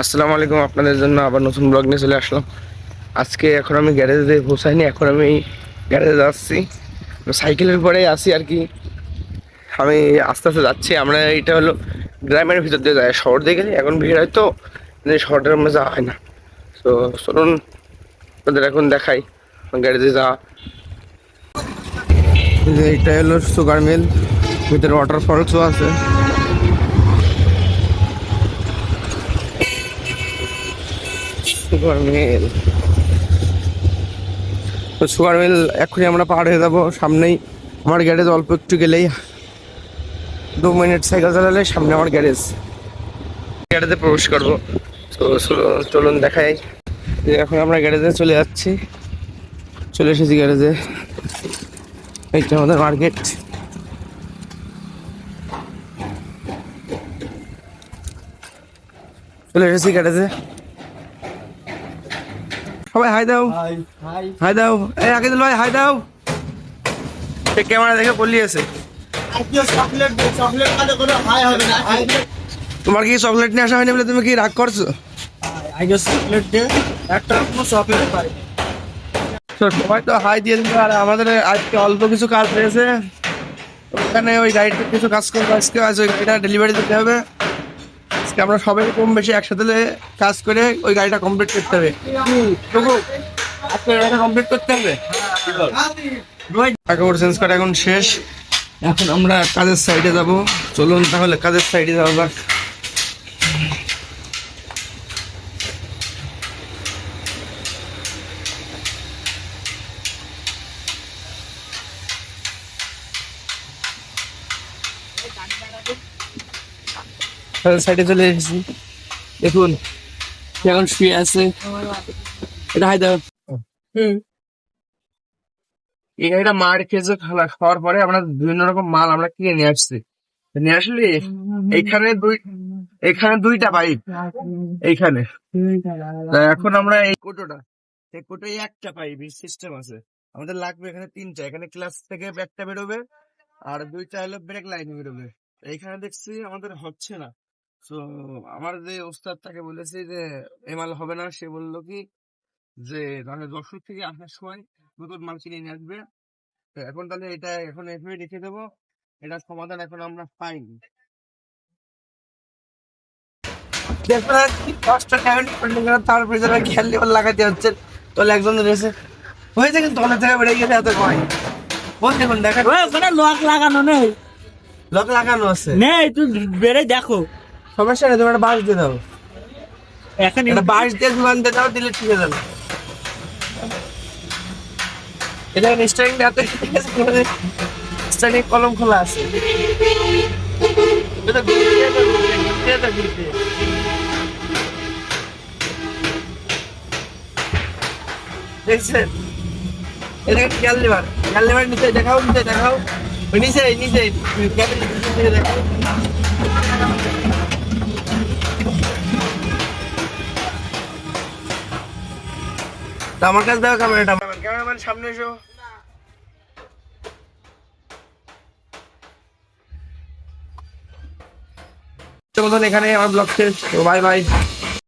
আসসালামু আলাইকুম, আপনাদের জন্য আবার নতুন ব্লগ নিয়ে চলে আসলাম। আজকে এখন আমি গ্যারেজে পৌঁছাইনি, এখন আমি গ্যারেজে যাচ্ছি। সাইকেলের পরে আসি আর কি। আমি আস্তে আস্তে যাচ্ছি, আমরা এটা হলো গ্রামের ভিতর দিয়ে যাই শহর দিয়ে গেলে এখন ভিড় হয় তো শহরের মধ্যে যাওয়া হয় না। তো চলুন, আপনাদের এখন দেখাই গ্যারেজে যাওয়া। এটা হলো সুগার মিল ভিতরে ওয়াটার ফলসও আছে। Sugar mill. তো সুগার মিল এক্ষুনি আমরা পার হয়ে যাব সামনেই। আমার গ্যারেজ অল্প একটু গেলেই দু মিনিট সাইকেল চালালে সামনে আমার গ্যারেজ। গ্যারেজে প্রবেশ করব। তো চলো- চলুন দেখাই। যে এখন আমরা গ্যারেজে চলে যাচ্ছি। চলে এসেছি গ্যারেজে। এইটা আমাদের মার্কেট। চলে এসেছি গ্যারেজে। সবাই হাই দাও। হাই। দাও। এই আগে দিল ভাই হাই দাও। সে ক্যামেরা দেখে বললি আছে। তোমার কি চকলেট নিয়ে আসা হয়নি বলে তুমি কি রাগ করছ? তো সবাই তো হাই দিয়ে দিল আর আমাদের আজকে অল্প কিছু কাজ রয়েছে। ওখানে ওই গাড়িতে কিছু কাজ করব আজকে আজ ওই গাড়িটা ডেলিভারি দিতে হবে। আজকে আমরা সবাই কম বেশি একসাথে কাজ করে ওই গাড়িটা কমপ্লিট করতে হবে। টুকু, গাড়িটা কমপ্লিট করতে হবে? কাপড় চেঞ্জ করা এখন শেষ। এখন আমরা কাজের সাইডে যাব। চলুন তাহলে কাজের সাইডে যাওয়া যাক। সাইডে চলে এসেছি। দেখুন এখন শুয়ে আছে? এটা হাই দাও গাড়িটা মার খেয়েছে খাওয়া খাওয়ার পরে আমরা বিভিন্ন রকম মাল আমরা কিনে নিয়ে আসছি। নিয়ে আসলি এইখানে দুই এখানে দুইটা পাইপ এইখানে। এখন আমরা এই কোটোটা। এই কোটোয় একটা পাইপ সিস্টেম আছে। আমাদের লাগবে এখানে তিনটা। এখানে ক্লাস থেকে একটা বেরোবে আর দুইটা হলো ব্রেক লাইন বেরোবে। এইখানে দেখছি আমাদের হচ্ছে না। তো আমার যে ওস্তাদ তাকে বলেছি যে এ মাল হবে না। সে বলল কি যে তাহলে দর্শক থেকে আসার সময় নতুন মাল কিনে নিয়ে আসবে। তো এখন তাহলে এটা এখন এভাবে রেখে দেবো। এটার সমাধান এখন আমরা পাইনি। তার খেয়াল লেবার লাগাতে হচ্ছে। তাহলে একজন রয়েছে। হয়েছে কিন্তু অনেক থেকে বেড়ে গেছে এত কয়। বল দেখুন দেখেন। ওখানে লক লাগানো নেই। লোক লাগানো আছে। নেই তুই বেড়ে দেখো। সমস্যা নেই তুমি একটা বাঁশ দিয়ে দাও। এখন একটা বাঁশ দিয়ে দোকান দিয়ে দাও দিলে ঠিক আছে এটা স্টারিং এত ঠিক আছে স্টারিং কলম খোলা আছে। এটা ঘুরতে ঘুরতে ঘুরতে দেখছেন? এটা খেয়াল নেবার খেয়াল নেবার নিচে দেখাও নিচে দেখাও। নিচে নিচে দেখাও। তা আমার কাছে দেখো ক্যামেরাটা ক্যামেরাম্যান সামনে এসো। তো মতন এখানে আমার ব্লগ শেষ। Bye bye